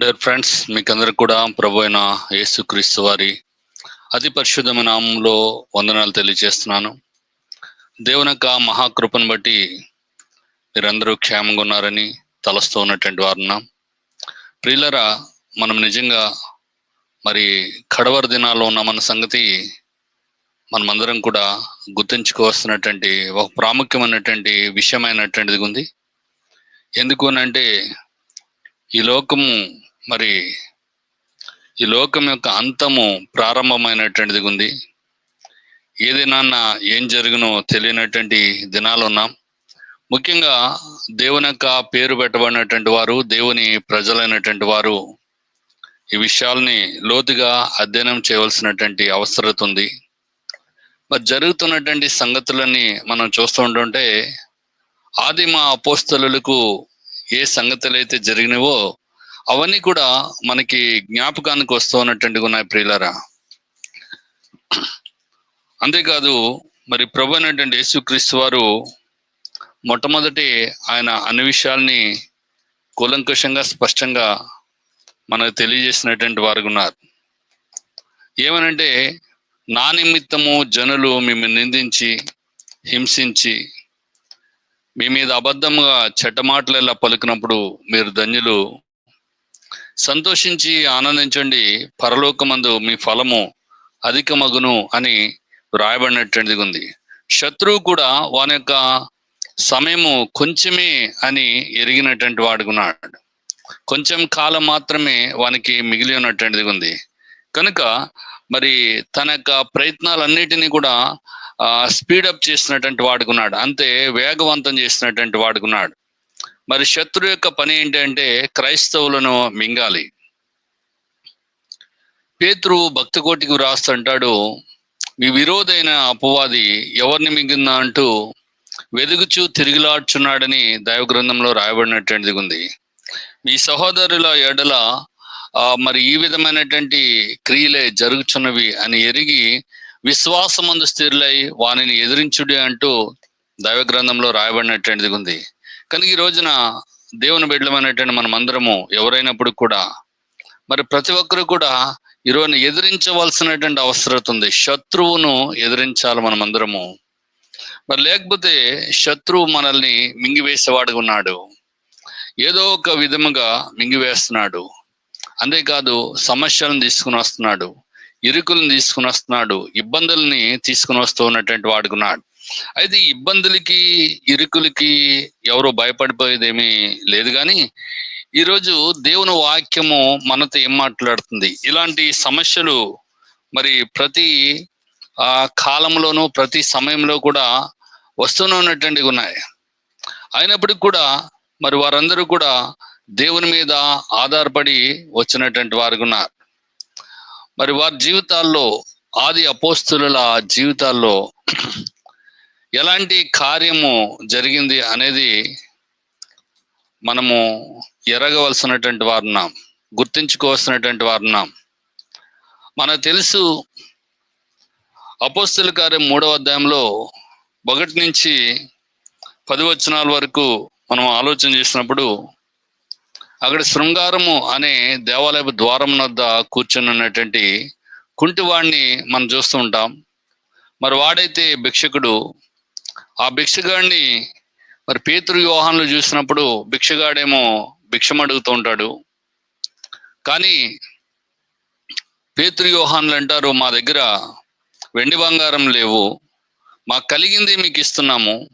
Dare friends మీకందరికి కూడా ప్రభు అయిన యేసుక్రీస్తు వారి అతి పరిశుద్ధమైన నామంలో వందనాలు తెలియజేస్తున్నాను. దేవుని యొక్క మహాకృపను బట్టి మీరందరూ క్షేమంగా ఉన్నారని తలస్తూ ఉన్నటువంటి వారున్నాం. ప్రియులరా మనం నిజంగా మరి కడవర దినాల్లో ఉన్నామన్న సంగతి మనమందరం కూడా గుర్తుంచుకోవాల్సినటువంటి ఒక ప్రాముఖ్యమైనటువంటి విషయమైనటువంటిది ఉంది. ఎందుకు అంటే ఈ లోకము మరి ఈ లోకం యొక్క అంతము ప్రారంభమైనటువంటిది ఉంది. ఏదైనా ఏం జరిగినో తెలియనటువంటి దినాలు ఉన్నాం. ముఖ్యంగా దేవుని యొక్క పేరు పెట్టబడినటువంటి వారు దేవుని ప్రజలైనటువంటి వారు ఈ విషయాల్ని లోతుగా అధ్యయనం చేయవలసినటువంటి అవసరత ఉంది. మరి జరుగుతున్నటువంటి సంగతులన్నీ మనం చూస్తూ ఉంటుంటే ఆదిమ అపోస్తలకు ఏ సంగతులు అయితే జరిగినవో అవన్నీ కూడా మనకి జ్ఞాపకానికి వస్తూ ఉన్నటువంటి ఉన్నాయి ప్రియులరా. అంతేకాదు మరి ప్రభు అయినటువంటి యేసుక్రీస్తు వారు మొట్టమొదటి ఆయన అన్ని విషయాల్ని కూలంకుషంగా స్పష్టంగా మనకు తెలియజేసినటువంటి వారు ఉన్నారు. ఏమనంటే నా నిమిత్తము జనులు మిమ్మల్ని నిందించి హింసించి మీ మీద అబద్ధంగా చెట్టమాటలు ఎలా పలికినప్పుడు మీరు ధన్యులు సంతోషించి ఆనందించండి. పరలోకమందు మీ ఫలము అధికమగును అని వ్రాయబడినటువంటిది ఉంది. శత్రువు కూడా వాని యొక్క సమయము కొంచెమే అని ఎరిగినటువంటి వాడుకున్నాడు కొంచెం కాలం మాత్రమే వానికి మిగిలి ఉన్నటువంటిది ఉంది. కనుక మరి తన యొక్క ప్రయత్నాలన్నిటినీ కూడా స్పీడప్ చేసినటువంటి వాడుకున్నాడు అంతే వేగవంతం చేసినటువంటి వాడుకున్నాడు మరి శత్రు యొక్క పని ఏంటంటే క్రైస్తవులను మింగాలి. పేతురు భక్తి కోటికి రాస్తుంటాడు మీ విరోధైన అపవాది ఎవరిని మింగిందా? అంటూ వెదుగుచూ తిరిగిలాడుచున్నాడని దైవ గ్రంథంలో రాయబడినటువంటిది ఉంది. మీ సహోదరుల ఎడల మరి ఈ విధమైనటువంటి క్రియలే జరుగుచున్నవి అని ఎరిగి విశ్వాసమందు స్థిరులై వానిని ఎదిరించుడి అంటూ దైవ గ్రంథంలో రాయబడినటువంటిది ఉంది. కనుక ఈ రోజున దేవుని బిడ్డలమైనటువంటి మనం అందరము ఎవరైనప్పుడు కూడా మరి ప్రతి ఒక్కరు కూడా ఈరోజు ఎదిరించవలసినటువంటి అవసరం ఉంది. శత్రువును ఎదిరించాలి మనం అందరము. మరి లేకపోతే శత్రువు మనల్ని మింగివేసేవాడుగా ఉన్నాడు. ఏదో ఒక విధముగా మింగివేస్తున్నాడు. అంతేకాదు సమస్యలను తీసుకుని వస్తున్నాడు. ఇరుకులను తీసుకుని వస్తున్నాడు. ఇబ్బందుల్ని తీసుకుని వస్తూ ఉన్నటువంటి వాడుకున్నాడు అయితే ఇబ్బందులకి ఇరుకులకి ఎవరు భయపడిపోయేదేమీ లేదు కానీ ఈరోజు దేవుని వాక్యము మనతో ఏం మాట్లాడుతుంది? ఇలాంటి సమస్యలు మరి ప్రతి ఆ కాలంలోనూ ప్రతి సమయంలో కూడా వస్తూనే ఉన్నటువంటి ఉన్నాయి. అయినప్పటికీ కూడా మరి వారందరూ కూడా దేవుని మీద ఆధారపడి వచ్చినటువంటి వారు ఉన్నారు. మరి వారి జీవితాల్లో ఆది అపోస్తుల జీవితాల్లో ఎలాంటి కార్యము జరిగింది అనేది మనము ఎరగవలసినటువంటి వారున్నాం గుర్తించుకోవాల్సినటువంటి వారున్నాం మనకు తెలుసు అపోస్తుల కార్యం మూడవ అధ్యాయంలో ఒకటి నుంచి పది వచనాల వరకు మనం ఆలోచన చేసినప్పుడు అక్కడ శృంగారము అనే దేవాలయపు ద్వారం వద్ద కూర్చొని ఉన్నటువంటి కుంటివాడిని మనం చూస్తూ ఉంటాం. మరి వాడైతే భిక్షకుడు ఆ భిక్షగాడిని మరి పేతురు వ్యూహాన్లు చూసినప్పుడు భిక్షగాడేమో భిక్షం అడుగుతూ ఉంటాడు. కానీ పేతురు వ్యూహాన్లు అంటారు మా దగ్గర వెండి బంగారం లేవు మాకు కలిగింది మీకు ఇస్తున్నాము.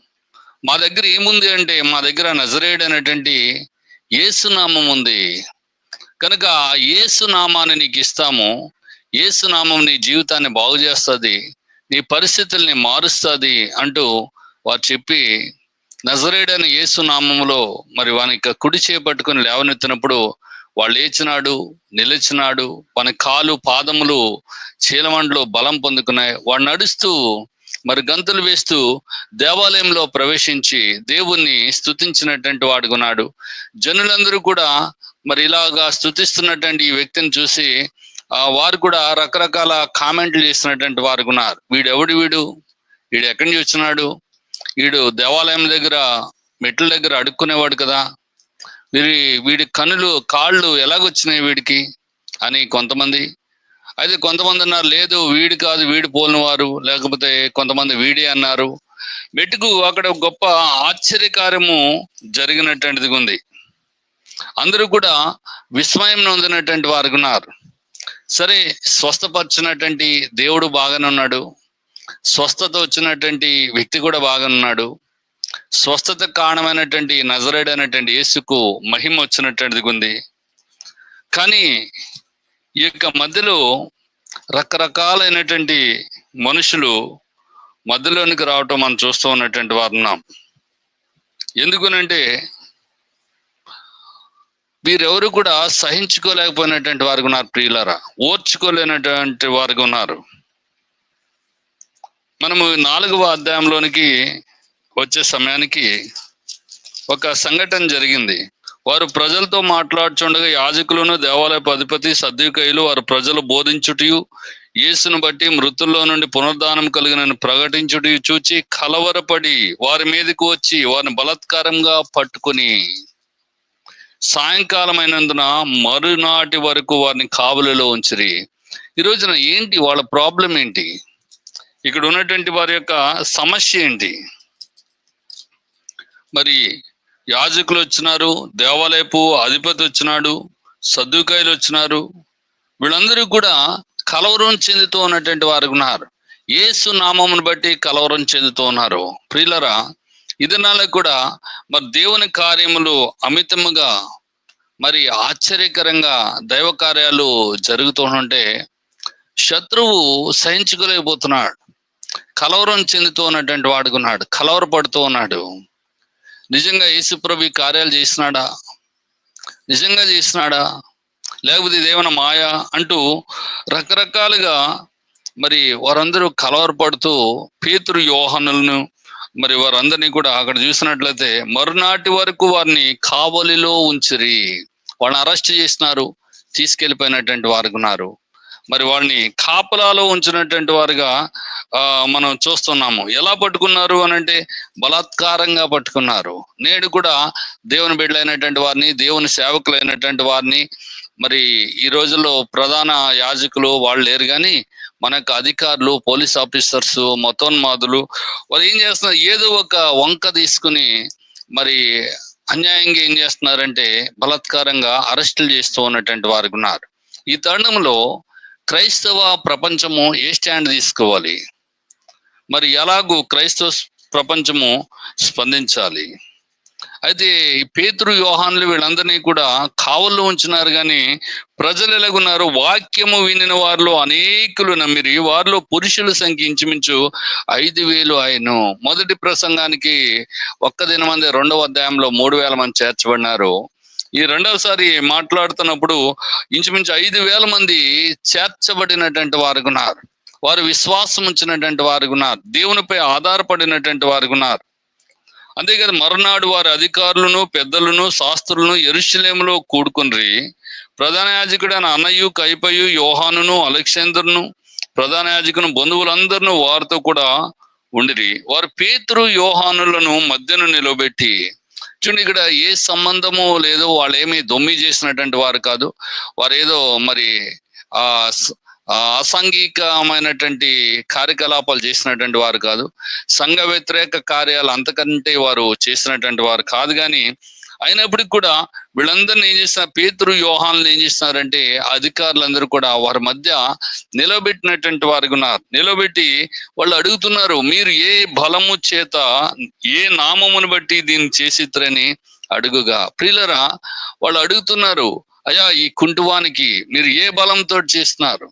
మా దగ్గర ఏముంది అంటే మా దగ్గర నజరేడ్ అనేటువంటి ఏసునామం ఉంది. కనుక ఆ ఏసునామాన్ని నీకు ఇస్తాము. ఏసునామం నీ జీవితాన్ని బాగు చేస్తుంది నీ పరిస్థితుల్ని మారుస్తుంది అంటూ వారు చెప్పి నజరేడని ఏసునామంలో మరి వాని కుడి చేపట్టుకుని లేవనెత్తినప్పుడు వాళ్ళు లేచినాడు నిలిచినాడు వాని కాలు పాదములు చీలమండలో బలం పొందుకున్నాయి. వాడు నడుస్తూ మరి గంతులు వేస్తూ దేవాలయంలో ప్రవేశించి దేవుణ్ణి స్థుతించినటువంటి వాడుకున్నాడు జనులందరూ కూడా మరి ఇలాగా స్థుతిస్తున్నటువంటి ఈ వ్యక్తిని చూసి ఆ వారు కూడా రకరకాల కామెంట్లు చేసినటువంటి వారు ఉన్నారు. వీడు ఎవడు వీడు? వీడు ఎక్కడి నుంచి వచ్చినాడు? వీడు దేవాలయం దగ్గర మెట్ల దగ్గర అడుక్కునేవాడు కదా. వీరి వీడి కనులు కాళ్ళు ఎలాగొచ్చినాయి వీడికి? అని కొంతమంది అయితే కొంతమంది అన్నారు లేదు వీడి కాదు వీడి పోలిన వారు లేకపోతే కొంతమంది వీడి అన్నారు. మెట్టుకు అక్కడ గొప్ప ఆశ్చర్యకార్యము జరిగినటువంటిది ఉంది. అందరూ కూడా విస్మయం నొందినటువంటి వారు ఉన్నారు. సరే స్వస్థపరిచినటువంటి దేవుడు బాగానే ఉన్నాడు. స్వస్థత వచ్చినటువంటి వ్యక్తి కూడా బాగున్నాడు. ఉన్నాడు స్వస్థత కారణమైనటువంటి నజరేడ్ అనేటువంటి యేసుకు మహిమ వచ్చినటువంటిది ఉంది. కానీ ఈ యొక్క మధ్యలో రకరకాలైనటువంటి మనుషులు మధ్యలోనికి రావటం మనం చూస్తూ ఉన్నటువంటి వారు ఉన్నాం. ఎందుకునంటే వీరెవరు కూడా సహించుకోలేకపోయినటువంటి వారికి ఉన్నారు ప్రియులారా. ఓర్చుకోలేనటువంటి వారికి ఉన్నారు. మనము నాలుగవ అధ్యాయంలోనికి వచ్చే సమయానికి ఒక సంఘటన జరిగింది. వారు ప్రజలతో మాట్లాడుచుండగా యాజకులను దేవాలయపు అధిపతి సద్వికయులు వారు ప్రజలు బోధించుటయు యేసును బట్టి మృతుల్లో నుండి పునరుద్ధానం కలిగిన ప్రకటించుటయు చూచి కలవరపడి వారి మీదకు వచ్చి వారిని బలాత్కారంగా పట్టుకుని సాయంకాలమైనందున మరునాటి వరకు వారిని కావలిలో ఉంచిరి. ఈ రోజున ఏంటి? వాళ్ళ ప్రాబ్లం ఏంటి? ఇక్కడ ఉన్నటువంటి వారి యొక్క సమస్య ఏంటి? మరి యాజకులు వచ్చినారు దేవాలయపు అధిపతి వచ్చినాడు సద్దుకాయలు వచ్చినారు వీళ్ళందరూ కూడా కలవరం చెందుతూ ఉన్నటువంటి వారు ఉన్నారు. ఏసు నామమును బట్టి కలవరం చెందుతూ ఉన్నారు. ప్రియులరా ఇదనాలకు కూడా మరి దేవుని కార్యములు అమితముగా మరి ఆశ్చర్యకరంగా దైవ కార్యాలు జరుగుతూ ఉంటే శత్రువు సహించుకోలేకపోతున్నాడు. కలవరం చెందుతూ ఉన్నటువంటి వాడుకున్నాడు కలవరపడుతూ ఉన్నాడు. నిజంగా యేసుప్రభు ఈ కార్యాలు చేసినాడా? నిజంగా చేసినాడా? లేకపోతే ఇదేమైనా మాయ? అంటూ రకరకాలుగా మరి వారందరూ కలవరపడుతూ పేతురు యోహనులను మరి వారందరినీ కూడా అక్కడ చూసినట్లయితే మరునాటి వరకు వారిని కావలిలో ఉంచిరి. వాళ్ళని అరెస్ట్ చేసినారు. తీసుకెళ్ళిపోయినటువంటి వారు ఉన్నారు. మరి వాళ్ళని కాపలాలో ఉంచినటువంటి వారుగా ఆ మనం చూస్తున్నాము. ఎలా పట్టుకున్నారు అని అంటే బలాత్కారంగా పట్టుకున్నారు. నేడు కూడా దేవుని బిడ్డలైనటువంటి వారిని దేవుని సేవకులైనటువంటి వారిని మరి ఈ రోజుల్లో ప్రధాన యాజకులు వాళ్ళు లేరు కానీ మనకు అధికారులు పోలీస్ ఆఫీసర్స్ మతోన్మాదులు వాళ్ళు ఏం చేస్తున్నారు? ఏదో ఒక వంక తీసుకుని మరి అన్యాయంగా ఏం చేస్తున్నారంటే బలాత్కారంగా అరెస్టులు చేస్తూ ఉన్నటువంటి వారు ఉన్నారు. ఈ తరుణంలో క్రైస్తవ ప్రపంచము ఏ స్టాండ్ తీసుకోవాలి? మరి ఎలాగూ క్రైస్తవ ప్రపంచము స్పందించాలి? అయితే ఈ పేతురు యోహాన్లు వీళ్ళందరినీ కూడా కావల్లో ఉంచినారు కానీ ప్రజలు ఎలాగున్నారు? వాక్యము వినిన వారిలో అనేకులు నమ్మిరి. వారిలో పురుషుల సంఖ్య ఇంచుమించు ఐదు వేలు ఆయన మొదటి ప్రసంగానికి ఒక్క దినమంది రెండవ అధ్యాయంలో మూడు వేల మంది చేర్చబడినారు. ఈ రెండవసారి మాట్లాడుతున్నప్పుడు ఇంచుమించు ఐదు వేల మంది చేర్చబడినటువంటి వారు ఉన్నారు. వారు విశ్వాసం ఉంచినటువంటి వారు ఉన్నారు. దేవునిపై ఆధారపడినటువంటి వారు ఉన్నారు. అంతేకాదు మరునాడు వారి అధికారులను పెద్దలను శాస్త్రులను ఎరుశలేములో కూడుకుని ప్రధాన యాజకుడైన అన్నయ్యు కైపయు యోహానును అలెక్సాందర్ను ప్రధాన యాజకును బంధువులందరినూ వారితో కూడా ఉండిరి. వారు పేతురు యోహానులను మధ్యను నిలబెట్టి చూడండి ఇక్కడ ఏ సంబంధము లేదు వాళ్ళు ఏమి దొమ్మి చేసినటువంటి వారు కాదు. వారు ఏదో మరి ఆ ఆ అసాంఘికమైనటువంటి కార్యకలాపాలు చేసినటువంటి వారు కాదు. సంఘ వ్యతిరేక కార్యాలు అంతకంటే వారు చేసినటువంటి వారు కాదు. కానీ అయినప్పటికి కూడా వీళ్ళందరిని ఏం చేస్తున్నారు? పేతురు వ్యూహాలను ఏం చేస్తున్నారంటే అధికారులందరూ కూడా వారి మధ్య నిలబెట్టినటువంటి వారు ఉన్నారు. నిలబెట్టి వాళ్ళు అడుగుతున్నారు మీరు ఏ బలము చేత ఏ నామమును బట్టి దీన్ని చేసిద్రని అడుగుగా. ప్రియులరా వాళ్ళు అడుగుతున్నారు అయ్యా ఈ కుంటువానికి మీరు ఏ బలంతో చేస్తున్నారు?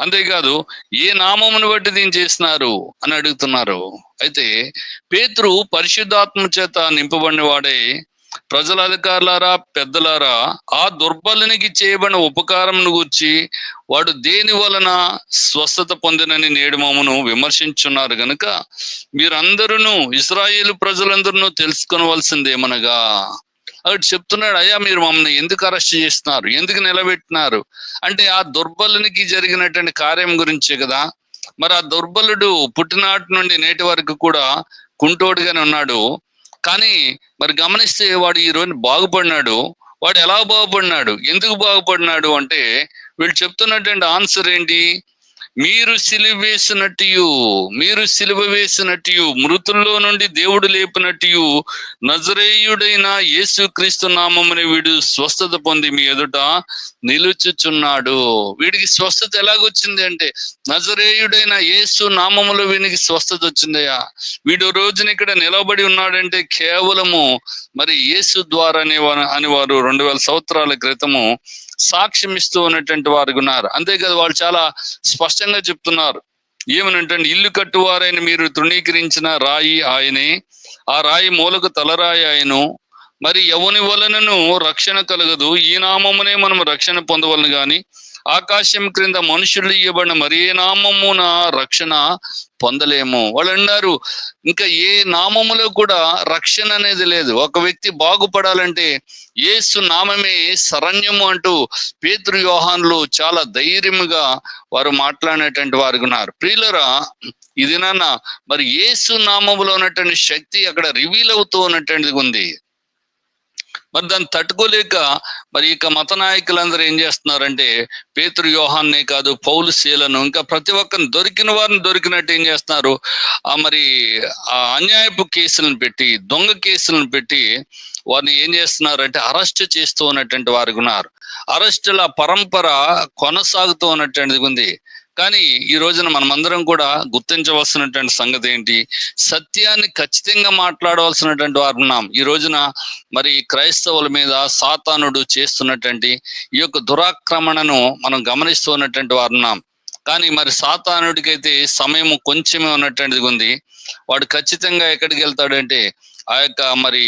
అంతేకాదు ఏ నామమును బట్టి దీన్ని చేస్తున్నారు? అని అడుగుతున్నారు. అయితే పేతురు పరిశుద్ధాత్మ చేత నింపబడిన వాడే ప్రజల అధికారులారా పెద్దలారా ఆ దుర్బలునికి చేయబడిన ఉపకారంను గూర్చి వాడు దేని వలన స్వస్థత పొందినని నేడు మమ్మను విమర్శించున్నారు గనుక మీరందరూ ఇస్రాయేల్ ప్రజలందరూ తెలుసుకొనవలసిందేమనగా అటు చెప్తున్నాడు అయ్యా మీరు మమ్మల్ని ఎందుకు అరెస్ట్ చేస్తున్నారు? ఎందుకు నిలబెట్టినారు? అంటే ఆ దుర్బలునికి జరిగినటువంటి కార్యం గురించే కదా. మరి ఆ దుర్బలుడు పుట్టినాటి నుండి నేటి వరకు కూడా కుంటోడుగానే ఉన్నాడు. కానీ మరి గమనిస్తే వాడు ఈ రోజు బాగుపడినాడు. వాడు ఎలా బాగుపడినాడు? ఎందుకు బాగుపడినాడు అంటే వీళ్ళు చెప్తున్నటువంటి ఆన్సర్ ఏంటి? మీరు సిలువ వేసినట్టు మీరు సిలువ వేసినట్టు మృతుల్లో నుండి దేవుడు లేపినట్టు నజరేయుడైన యేసుక్రీస్తు నామముని వీడు స్వస్థత పొంది మీ ఎదుట నిలుచుచున్నాడు. వీడికి స్వస్థత ఎలాగొచ్చింది అంటే నజరేయుడైన యేసు నామములో వీనికి స్వస్థత వచ్చిందయ్యా. వీడు రోజున ఇక్కడ నిలబడి ఉన్నాడంటే కేవలము మరి యేసు ద్వారా అనే అని వారు రెండు వేల సంవత్సరాల క్రితము సాక్ష్యం ఇస్తూ ఉన్నటువంటి వారు ఉన్నారు. అంతేకాదు వాళ్ళు చాలా స్పష్టంగా చెప్తున్నారు. ఏమనంటే ఇల్లు కట్టువారైన మీరు తృణీకరించిన రాయి ఆయనే ఆ రాయి మూలకు తలరాయి ఆయను. మరి ఎవని వలనను రక్షణ కలగదు. ఈ నామమునే మనం రక్షణ పొందవలను గాని ఆకాశం క్రింద మనుషులు ఇవ్వబడిన మరి ఏ నామమున రక్షణ పొందలేము. వాళ్ళు అన్నారు ఇంకా ఏ నామములో కూడా రక్షణ అనేది లేదు. ఒక వ్యక్తి బాగుపడాలంటే యేసు నామమే శరణ్యము అంటూ పేతృ యోహాన్లు చాలా ధైర్యముగా వారు మాట్లాడినటువంటి వారు ఉన్నారు. ప్రియులరా ఇది నాన్న మరి ఏసు నామములో ఉన్నటువంటి శక్తి అక్కడ రివీల్ అవుతూ ఉన్నటువంటిది ఉంది. మరి దాన్ని తట్టుకోలేక మరి ఇక మత నాయకులందరూ ఏం చేస్తున్నారంటే పేతురు యోహాన్నే కాదు పౌలు శీలను ఇంకా ప్రతి ఒక్కరిని దొరికిన వారిని దొరికినట్టు ఏం చేస్తున్నారు? ఆ మరి ఆ అన్యాయపు కేసులను పెట్టి దొంగ కేసులను పెట్టి వారిని ఏం చేస్తున్నారంటే అరెస్ట్ చేస్తూ ఉన్నటువంటి వారు ఉన్నారు. అరెస్టుల పరంపర కొనసాగుతూ ఉన్నటువంటిది ఉంది. కానీ ఈ రోజున మనమందరం కూడా గుర్తించవలసినటువంటి సంగతి ఏంటి? సత్యాన్ని ఖచ్చితంగా మాట్లాడవలసినటువంటి వారు ఉన్నాం. ఈ రోజున మరి క్రైస్తవుల మీద సాతానుడు చేస్తున్నటువంటి ఈ యొక్క దురాక్రమణను మనం గమనిస్తూ ఉన్నటువంటి వారు ఉన్నాం. కానీ మరి సాతానుడికైతే సమయం కొంచెమే ఉన్నటువంటిది ఉంది. వాడు ఖచ్చితంగా ఎక్కడికి వెళ్తాడంటే ఆ యొక్క మరి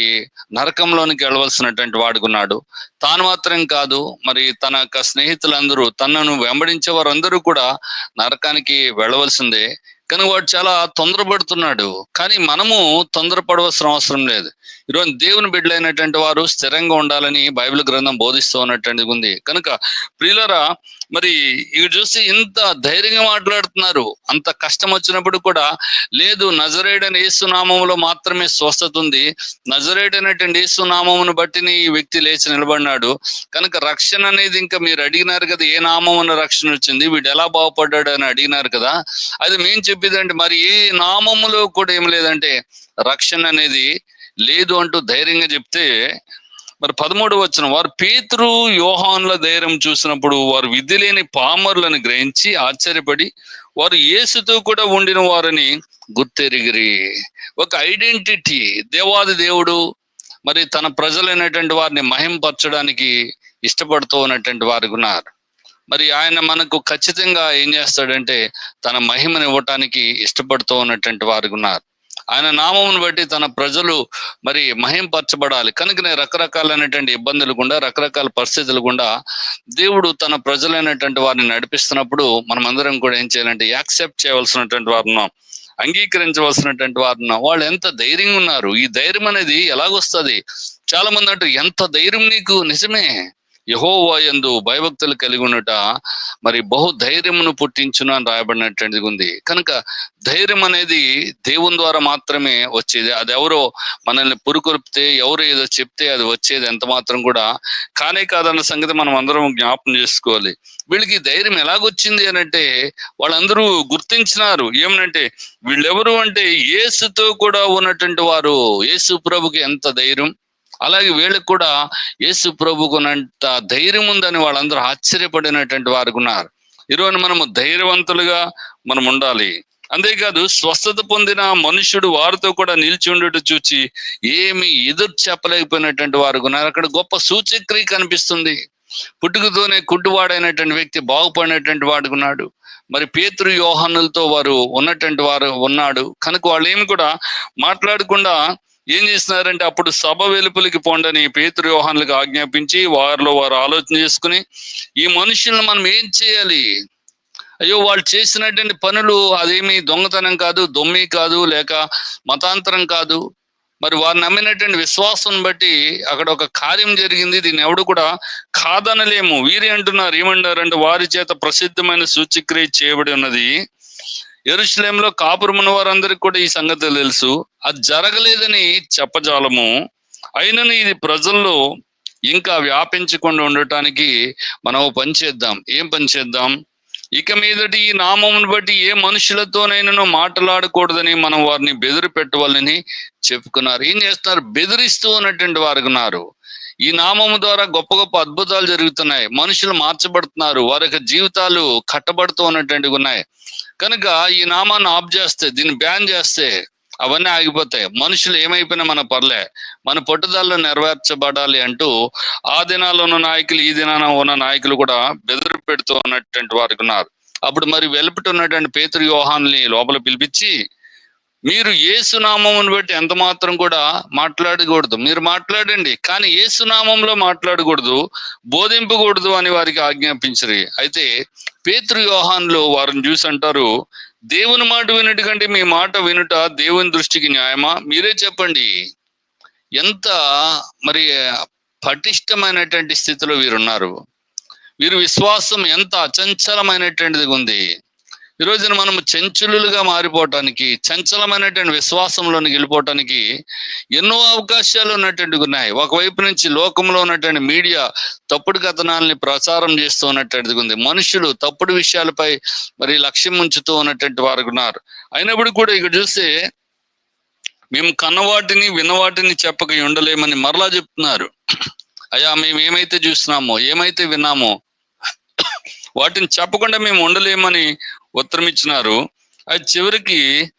నరకంలోనికి వెళ్ళవలసినటువంటి వాడుకున్నాడు తాను మాత్రం కాదు మరి తన యొక్క స్నేహితులందరూ తనను వెంబడించే వారందరూ కూడా నరకానికి వెళ్ళవలసిందే. కానీ వాడు చాలా తొందరపడుతున్నాడు. కానీ మనము తొందరపడవలసిన అవసరం లేదు. ఈరోజు దేవుని బిడ్డలైనటువంటి వారు స్థిరంగా ఉండాలని బైబిల్ గ్రంథం బోధిస్తూ ఉన్నటువంటిది ఉంది. కనుక ప్రియులరా మరి ఇవి చూసి ఇంత ధైర్యంగా మాట్లాడుతున్నారు. అంత కష్టం వచ్చినప్పుడు కూడా లేదు నజరేడని ఏసునామంలో మాత్రమే స్వస్థత ఉంది. నజరేడనటువంటి ఏసునామమును బట్టిని ఈ వ్యక్తి లేచి నిలబడినాడు. కనుక రక్షణ అనేది ఇంకా మీరు అడిగినారు కదా ఏ నామమున రక్షణ వచ్చింది వీడు ఎలా బాగుపడ్డాడు అని అడిగినారు కదా అది మేము చెప్పేదంటే మరి ఏ నామములో కూడా ఏం లేదంటే రక్షణ అనేది లేదు అంటూ ధైర్యంగా చెప్తే మరి పదమూడు వచ్చిన వారు పేతురు యోహాన్ల ధైర్యం చూసినప్పుడు వారు విధి లేని పామరులను గ్రహించి ఆశ్చర్యపడి వారు యేసుతో కూడా ఉండిన వారని గుర్తెరిగిరి. ఒక ఐడెంటిటీ దేవాది దేవుడు మరి తన ప్రజలైనటువంటి వారిని మహింపరచడానికి ఇష్టపడుతూ ఉన్నటువంటి వారు ఉన్నారు. మరి ఆయన మనకు ఖచ్చితంగా ఏం చేస్తాడంటే తన మహిమను ఇవ్వటానికి ఇష్టపడుతూ ఉన్నటువంటి వారు ఉన్నారు. ఆయన నామమును బట్టి తన ప్రజలు మరి మహింపరచబడాలి. కనుకనే రకరకాలైనటువంటి ఇబ్బందులు గుండా రకరకాల పరిస్థితులు గుండా దేవుడు తన ప్రజలైనటువంటి వారిని నడిపిస్తున్నప్పుడు మనం అందరం కూడా ఏం చేయాలంటే యాక్సెప్ట్ చేయవలసినటువంటి వారు అంగీకరించవలసినటువంటి వారు వాళ్ళు ఎంత ధైర్యంగా ఉన్నారు? ఈ ధైర్యం అనేది ఎలాగొస్తుంది? చాలా మంది అంటారు ఎంత ధైర్యం నీకు? నిజమే. యహోవా యందు భయభక్తులు కలిగి ఉన్నట మరి బహు ధైర్యమును పుట్టించును అని రాయబడినటువంటిది ఉంది. కనుక ధైర్యం అనేది దేవుని ద్వారా మాత్రమే వచ్చేది. అది ఎవరో మనల్ని పురుకొరిపితే ఎవరు ఏదో చెప్తే అది వచ్చేది ఎంత మాత్రం కూడా కానే కాదన్న సంగతి మనం అందరం జ్ఞాపం చేసుకోవాలి. వీళ్ళకి ధైర్యం ఎలాగొచ్చింది అని అంటే వాళ్ళందరూ గుర్తించినారు. ఏమనంటే వీళ్ళెవరు అంటే యేసుతో కూడా ఉన్నటువంటి వారు. యేసు ప్రభుకి ఎంత ధైర్యం? అలాగే వీళ్ళకి కూడా యేసు ప్రభుకునంత ధైర్యం ఉందని వాళ్ళందరూ ఆశ్చర్యపడినటువంటి వారు ఉన్నారు. ఈరోజు మనము ధైర్యవంతులుగా మనం ఉండాలి. అంతేకాదు స్వస్థత పొందిన మనుషుడు వారితో కూడా నిలిచి చూచి ఏమి ఎదురు చెప్పలేకపోయినటువంటి వారు ఉన్నారు. అక్కడ గొప్ప సూచక్రియ కనిపిస్తుంది. పుట్టుకతోనే కుట్టువాడైనటువంటి వ్యక్తి బాగుపడినటువంటి వాడుకున్నాడు మరి పేతృ యోహానులతో వారు ఉన్నటువంటి వారు ఉన్నాడు. కనుక వాళ్ళు ఏమి కూడా మాట్లాడకుండా ఏం చేస్తున్నారంటే అప్పుడు సభ వెలుపులకి పోండని పేతృ ఆజ్ఞాపించి వారిలో వారు ఆలోచన చేసుకుని ఈ మనుషులను మనం ఏం చేయాలి? అయ్యో వాళ్ళు చేసినటువంటి పనులు అదేమి దొంగతనం కాదు దొమ్మి కాదు లేక మతాంతరం కాదు. మరి వారు నమ్మినటువంటి విశ్వాసం బట్టి అక్కడ ఒక కార్యం జరిగింది. దీన్ని ఎవడు కూడా కాదనలేము. వీరి అంటున్నారు ఏమంటారంటే వారి చేత ప్రసిద్ధమైన సూచిక్రియ చేయబడి ఉన్నది ఎరుశలేంలో కాపురమున్న వారందరికి కూడా ఈ సంగతి తెలుసు. అది జరగలేదని చెప్పజాలము. అయినను ఇది ప్రజల్లో ఇంకా వ్యాపించకుండా ఉండటానికి మనం పని చేద్దాం. ఏం పని చేద్దాం? ఇక మీదటి ఈ నామమును బట్టి ఏ మనుషులతోనైనా మాట్లాడకూడదని మనం వారిని బెదిరి పెట్టవాలని చెప్పుకున్నారు. ఏం చేస్తున్నారు? బెదిరిస్తూ ఉన్నటువంటి వారు ఉన్నారు. ఈ నామము ద్వారా గొప్ప గొప్ప అద్భుతాలు జరుగుతున్నాయి. మనుషులు మార్చబడుతున్నారు. వారి యొక్క జీవితాలు కట్టబడుతూ ఉన్నటువంటి ఉన్నాయి. కనుక ఈ నామాన్ని ఆఫ్ చేస్తే దీన్ని బ్యాన్ చేస్తే అవన్నీ ఆగిపోతాయి. మనుషులు ఏమైపోయినా మన పర్లే. మన పట్టుదలలో నెరవేర్చబడాలి అంటూ ఆ దినాల్లో ఉన్న నాయకులు ఈ దినాన ఉన్న నాయకులు కూడా బెదిరి పెడుతూ ఉన్నటువంటి వారికి ఉన్నారు. అప్పుడు మరి వెలుపుటి ఉన్నటువంటి పేతురు వ్యూహాన్ని లోపల పిలిపించి మీరు ఏసునామమును బట్టి ఎంత మాత్రం కూడా మాట్లాడకూడదు. మీరు మాట్లాడండి. కానీ ఏసునామంలో మాట్లాడకూడదు. బోధింపకూడదు అని వారికి ఆజ్ఞాపించరు. అయితే పేతృ యోహాన్లో వారిని చూసి అంటారు దేవుని మాట వినుట కంటే మీ మాట వినుట దేవుని దృష్టికి న్యాయమా? మీరే చెప్పండి. ఎంత మరి పటిష్టమైనటువంటి స్థితిలో వీరున్నారు. వీరు విశ్వాసం ఎంత అచంచలమైనటువంటిది ఉంది. ఈ రోజున మనం చెంచులుగా మారిపోవటానికి చంచలమైనటువంటి విశ్వాసంలోనికి వెళ్ళిపోవటానికి ఎన్నో అవకాశాలు ఉన్నటువంటి ఉన్నాయి ఒకవైపు నుంచి లోకంలో ఉన్నటువంటి మీడియా తప్పుడు కథనాలని ప్రచారం చేస్తూ ఉన్నటువంటిది ఉంది. మనుషులు తప్పుడు విషయాలపై మరి లక్ష్యం ఉంచుతూ ఉన్నటువంటి వారు ఉన్నారు. అయినప్పుడు కూడా ఇక్కడ చూస్తే మేము కన్నవాటిని విన్నవాటిని చెప్పక ఉండలేమని మరలా చెప్తున్నారు. అయ్యా మేము ఏమైతే చూస్తున్నామో ఏమైతే విన్నామో వాటిని చెప్పకుండా మేము ఉండలేమని ఉత్తరం ఇచ్చినారు అది చివరికి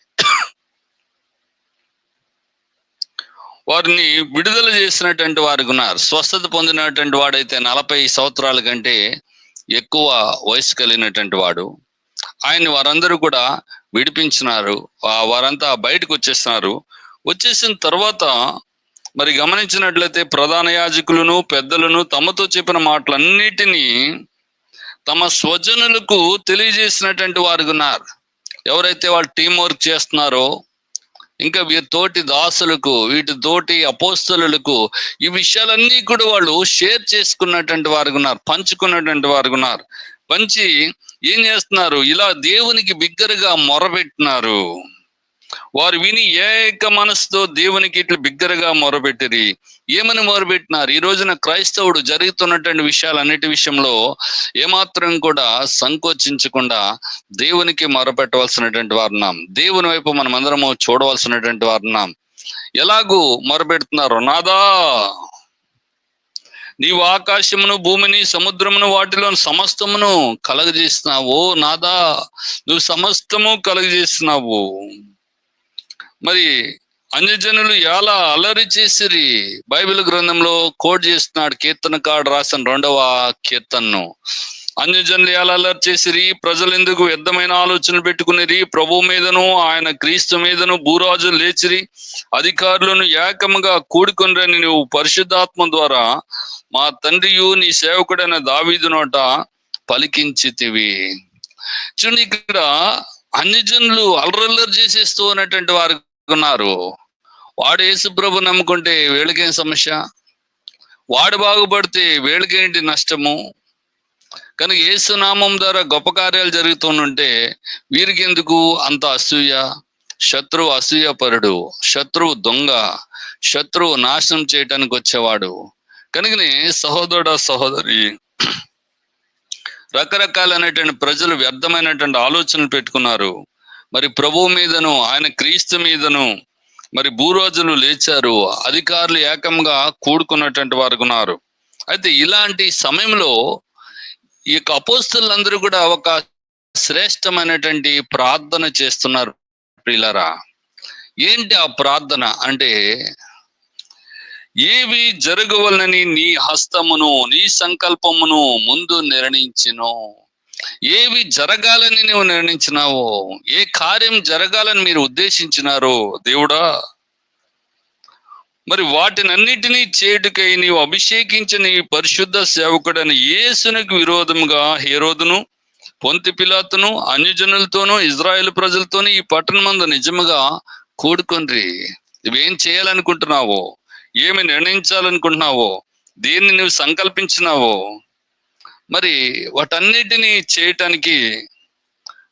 వారిని విడుదల చేసినటువంటి వారికి ఉన్నారు. స్వస్థత పొందినటువంటి వాడైతే నలభై సంవత్సరాల కంటే ఎక్కువ వయసు కలిగినటువంటి వాడు. ఆయన వారందరూ కూడా విడిపించినారు. వారంతా బయటకు వచ్చేస్తున్నారు వచ్చేసిన తర్వాత మరి గమనించినట్లయితే ప్రధాన యాజకులను పెద్దలను తమతో చెప్పిన మాటలన్నిటినీ తమ స్వజనులకు తెలియజేసినటువంటి వారు ఉన్నారు. ఎవరైతే వాళ్ళు టీం వర్క్ చేస్తున్నారో ఇంకా వీరి తోటి దాసులకు వీటి తోటి అపోస్తలకు ఈ విషయాలన్నీ కూడా వాళ్ళు షేర్ చేసుకున్నటువంటి వారు ఉన్నారు పంచుకున్నటువంటి వారు ఉన్నారు. పంచి ఏం చేస్తున్నారు? ఇలా దేవునికి బిగ్గరగా మొరబెట్టినారు వారు విని ఏక మనసుతో దేవునికి ఇట్లా బిగ్గరగా మొరబెట్టిరి ఏమని మొరపెట్టినారు? ఈ రోజున క్రైస్తవుడు జరుగుతున్నటువంటి విషయాలన్నిటి విషయంలో ఏమాత్రం కూడా సంకోచించకుండా దేవునికి మొరపెట్టవలసినటువంటి వారున్నాం దేవుని వైపు మనం అందరము చూడవలసినటువంటి వారున్నాం ఎలాగూ మొరపెడుతున్నారు? నాదా! నీవు ఆకాశమును భూమిని సముద్రమును వాటిలో సమస్తమును కలగజేస్తున్నావు ఓ నాదా! నువ్వు సమస్తము కలగజేస్తున్నావు మరి అన్యజనులు ఎలా అలరి చేసిరి? బైబిల్ గ్రంథంలో కోడ్ చేస్తున్నాడు కీర్తనకాడు రాసిన రెండవ కీర్తనను. అన్యజనులు ఎలా అలరి చేసిరి? ప్రజలు ఎందుకు వ్యర్థమైన ఆలోచనలు పెట్టుకునేది ప్రభు మీదను ఆయన క్రీస్తు మీదను భూరాజులు లేచిరి. అధికారులను ఏకముగా కూడుకుని నువ్వు పరిశుద్ధాత్మ ద్వారా మా తండ్రియు నీ సేవకుడైన దావీదు నోట పలికించితివి. చూడండి ఇక్కడ అన్యజనులు అల్లరల్లరి చేసేస్తూ ఉన్నటువంటి వారు ఉన్నారు వాడు యేసుప్రభు నమ్ముకుంటే వీళ్ళకేం సమస్య? వాడు బాగుపడితే వీళ్ళకేంటి నష్టము? కనుక యేసునామం ద్వారా గొప్ప కార్యాలు జరుగుతుంటే వీరికి ఎందుకు అంత అసూయ? శత్రువు అసూయపరుడు శత్రువు దొంగ శత్రువు నాశనం చేయటానికి వచ్చేవాడు కనుకనే సహోదరుడు సహోదరి రకరకాలైనటువంటి ప్రజలు వ్యర్థమైనటువంటి ఆలోచనలు పెట్టుకున్నారు. మరి ప్రభువు మీదను ఆయన క్రీస్తు మీదను మరి భూరోజులు లేచారు. అధికారులు ఏకంగా కూడుకున్నటువంటి వారు ఉన్నారు. అయితే ఇలాంటి సమయంలో ఈ యొక్క అపోస్తులందరూ కూడా ఒక శ్రేష్టమైనటువంటి ప్రార్థన చేస్తున్నారు ప్రియులరా. ఏంటి ఆ ప్రార్థన అంటే ఏవి జరగవలనని నీ హస్తమును నీ సంకల్పమును ముందు నిర్ణయించినో. ఏవి జరగాలని నువ్వు నిర్ణయించినావో ఏ కార్యం జరగాలని మీరు ఉద్దేశించినారో దేవుడా? మరి వాటినన్నిటినీ చేటుకై నీవు అభిషేకించిన ఈ పరిశుద్ధ సేవకుడైన యేసునికి విరోధముగా హేరోదును పొంతి పిలాతును అన్యజనులతోనూ ఇజ్రాయెల్ ప్రజలతోనూ ఈ పట్టణమందు నిజముగా కూడుకొండ్రి ఇవేం చేయాలనుకుంటున్నావో ఏమి నిర్ణయించాలనుకుంటున్నావో దేన్ని నువ్వు సంకల్పించినావో మరి వాటన్నిటిని చేయటానికి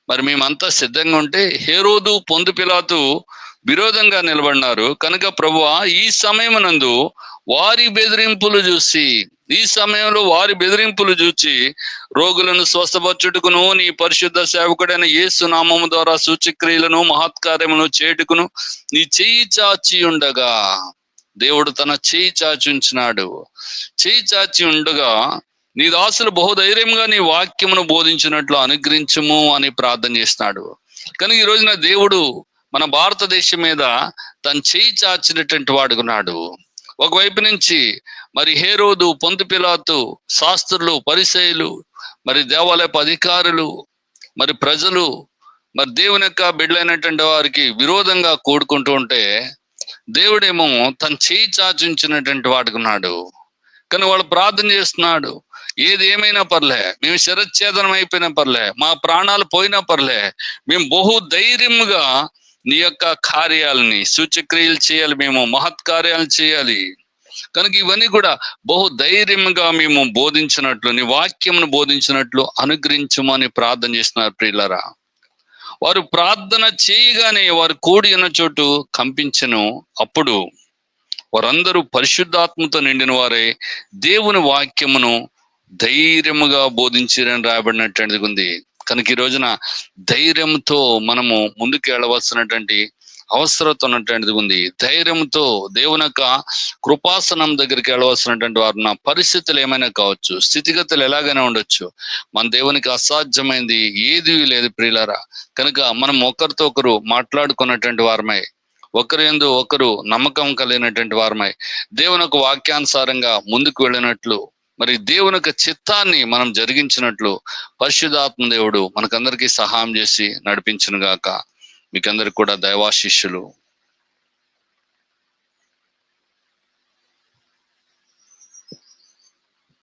మరి మేమంతా సిద్ధంగా ఉంటే హేరోదు పొందు పిలాతు విరోధంగా నిలబడినారు. కనుక ప్రభువా ఈ సమయమునందు వారి బెదిరింపులు చూసి ఈ సమయంలో వారి బెదిరింపులు చూచి రోగులను స్వస్థపరచుటకును నీ పరిశుద్ధ సేవకుడైన యేసు నామము ద్వారా సూచక్రియలను మహత్కార్యమును చేటుకును నీ చెయ్యి చాచి ఉండగా. దేవుడు తన చేయి చాచి ఉంచినాడు. చేయి చాచి ఉండగా నీ దాసులు బహుధైర్యంగా నీ వాక్యమును బోధించినట్లు అనుగ్రహించము అని ప్రార్థన చేస్తున్నాడు. కానీ ఈ రోజున దేవుడు మన భారతదేశం మీద తను చేయి చాచినటువంటి వాడుకున్నాడు. ఒకవైపు నుంచి మరి హేరోదు పొంతు పిలాతు శాస్త్రులు పరిశైలు మరి దేవాలయపు అధికారులు మరి ప్రజలు మరి దేవుని యొక్క బిడ్డలైనటువంటి వారికి విరోధంగా కూడుకుంటూ ఉంటే దేవుడేమో తన చేయి చాచుంచినటువంటి వాడుకున్నాడు. కానీ వాళ్ళు ప్రార్థన చేస్తున్నాడు. ఏది ఏమైనా పర్లే మేము శరచ్ఛేదనం అయిపోయినా పర్లే మా ప్రాణాలు పోయినా పర్లే మేము బహు ధైర్యంగా నీ యొక్క కార్యాలని సూచక్రియలు చేయాలి మేము మహత్కార్యాలు చేయాలి. కనుక ఇవన్నీ కూడా బహు ధైర్యంగా మేము బోధించినట్లు నీ వాక్యమును బోధించినట్లు అనుగ్రహించమని ప్రార్థన చేస్తున్నారు ప్రియులరా. వారు ప్రార్థన చేయగానే వారు కూడి ఉన్న చోటు కంపించను. అప్పుడు వారందరూ పరిశుద్ధాత్మతో నిండిన వారే దేవుని వాక్యమును ధైర్యముగా బోధించిరని రాయబడినటువంటిది ఉంది. కనుక ఈ రోజున ధైర్యంతో మనము ముందుకు వెళ్ళవలసినటువంటి అవసరత ఉన్నటువంటిది ఉంది. ధైర్యంతో దేవుని యొక్క కృపాసనం దగ్గరికి వెళ్ళవలసినటువంటి వారు నా పరిస్థితులు ఏమైనా కావచ్చు స్థితిగతులు ఎలాగైనా ఉండొచ్చు. మన దేవునికి అసాధ్యమైంది ఏది లేదు ప్రియులరా. కనుక మనం ఒకరితో ఒకరు మాట్లాడుకున్నటువంటి వారమై ఒకరు ఎందు ఒకరు నమ్మకం కలిగినటువంటి వారమై దేవుని యొక్క వాక్యానుసారంగా ముందుకు వెళ్ళినట్లు మరి దేవుని యొక్క చిత్తాన్ని మనం జరిగించినట్లు పరిశుధాత్మ దేవుడు మనకందరికీ సహాయం చేసి నడిపించను గాక మీకందరికి కూడా దైవాశిష్యులు